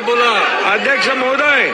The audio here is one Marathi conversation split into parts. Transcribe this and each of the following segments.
साहेब बोला. अध्यक्ष महोदय.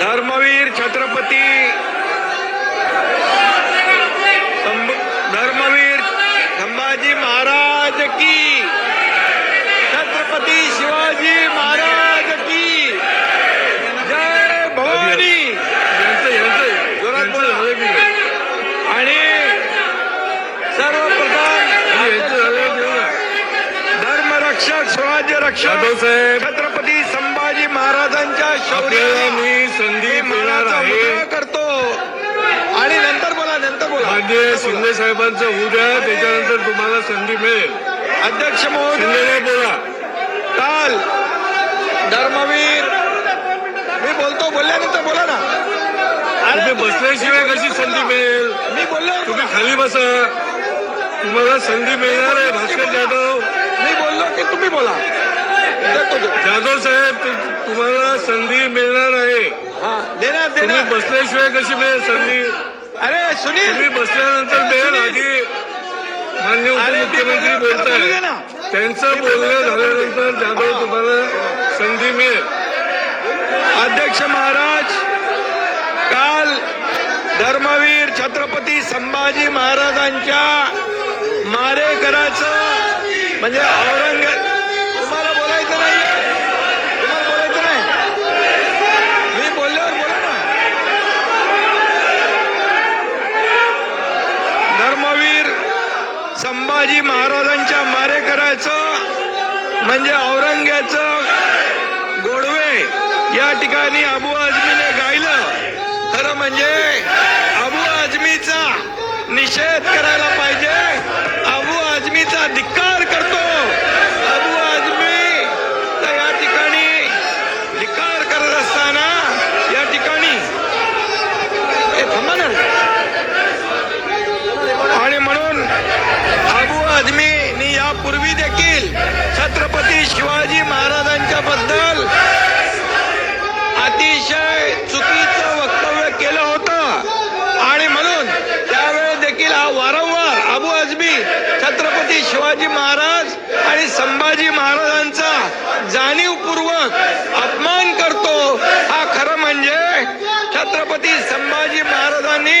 धर्मवीर छत्रपती. धर्मवीर संभाजी महाराज की स्वराज्य रक्षक छत्रपती संभाजी महाराजांच्या मी संधी मिळणार आहे. करतो. आणि नंतर बोला नंतर बोला. माननीय शिंदे साहेबांचं होऊ द्या त्याच्यानंतर तुम्हाला संधी मिळेल. अध्यक्ष महोदय. बोला. काल धर्मवीर मी बोलतो बोलल्यानंतर बोला ना. तुम्ही बसल्याशिवाय कशी संधी मिळेल? मी बोललो. तुम्ही खाली बसा. तुम्हाला संधी मिळणार आहे भास्कर जाधव. मी बोललो की तुम्ही बोला. जाधव साहेब तुम्हाला संधी मिळणार आहे. हा देणार तुम्ही देणार. बसल्याशिवाय कशी मिळेल संधी? अरे सुनील. तुम्ही बसल्यानंतर मिळेल आधी. मान्य उपमुख्यमंत्री बोलताय त्यांचं बोलणं झाल्यानंतर जाधव तुम्हाला संधी मिळेल. अध्यक्ष महाराज काल धर्मवीर छत्रपती संभाजी महाराजांच्या मारेकराचं म्हणजे औरंग तुम्हाला बोलायचं नाही. तुम्हाला बोलायचं नाही. मी बोलल्यावर बोला ना. धर्मवीर संभाजी महाराजांच्या मारेकराचं म्हणजे औरंग्याचं गोडवे या ठिकाणी अबू आजमीने गायलं. खरं म्हणजे अबू आजमीचा निषेध करायला पाहिजे. अबू आझमीचा धिक्कार करतो अबू आझमी तर या ठिकाणी धिक्कार करत असताना या ठिकाणी हे थांबा ना आणि म्हणून अबू आझमीनी यापूर्वी देखील छत्रपती शिवाजी महाराजांच्या बद्दल अतिशय चुकीचं वक्तव्य केलं होतं आणि म्हणून त्यावेळेस देखील हा वारंवार अबू आझमी छत्रपती शिवाजी महाराज आणि संभाजी महाराजांचा जाणीवपूर्वक अपमान करतो हा खरं म्हणजे छत्रपती संभाजी महाराजांनी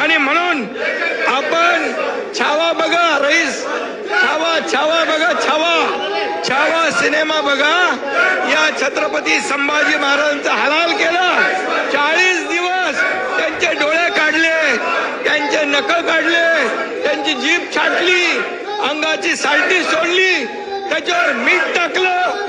आणि म्हणून आपण छावा बघा रईस. छावा छावा बघा छावा. छावा सिनेमा बघा. या छत्रपती संभाजी महाराजांचा हलाल केला. चाळीस दिवस त्यांचे डोळे काढले त्यांचे नकल काढले त्यांची जीभ छाटली अंगाची सालटी सोडली त्याच्यावर मीठ टाकलं.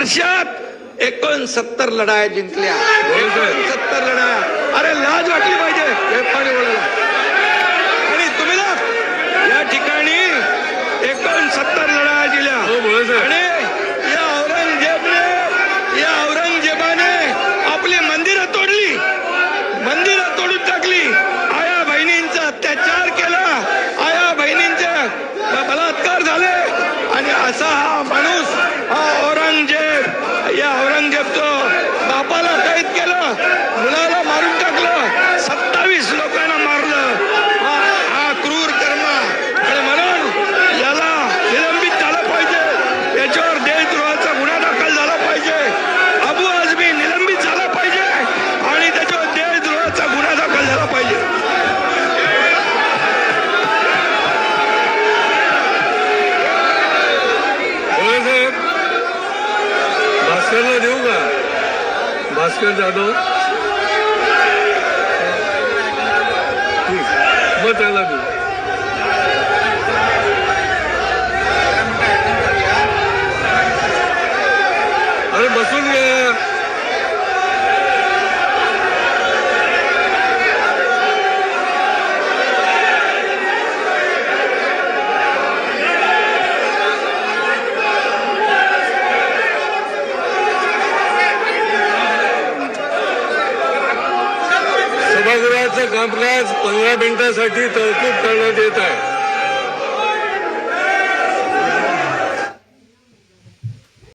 वर्षात एकोणसत्तर लढाया जिंकल्या. एकोणसत्तर लढाया. अरे लाज वाटली पाहिजे. हे पाणी आणि तुम्ही ना या ठिकाणी एकोणसत्तर लढाया दिल्या हो आणि या औरंगजेबने या औरंगजेबाने आपली मंदिरं तोडली मंदिरं तोडून टाकली आया बहिणींचा अत्याचार केला आया बहिणींचे ब- बलात्कार झाले आणि असा हा माणूस हा औरंगजेब या औरंगजेबचं बापाला कैद केलं मुलाला मारून टाकलं भास्करला देऊ का भास्कर जाधव सभागृहाचं कामकाज पंधरा मिनिटासाठी तहकूब करण्यात येत आहे.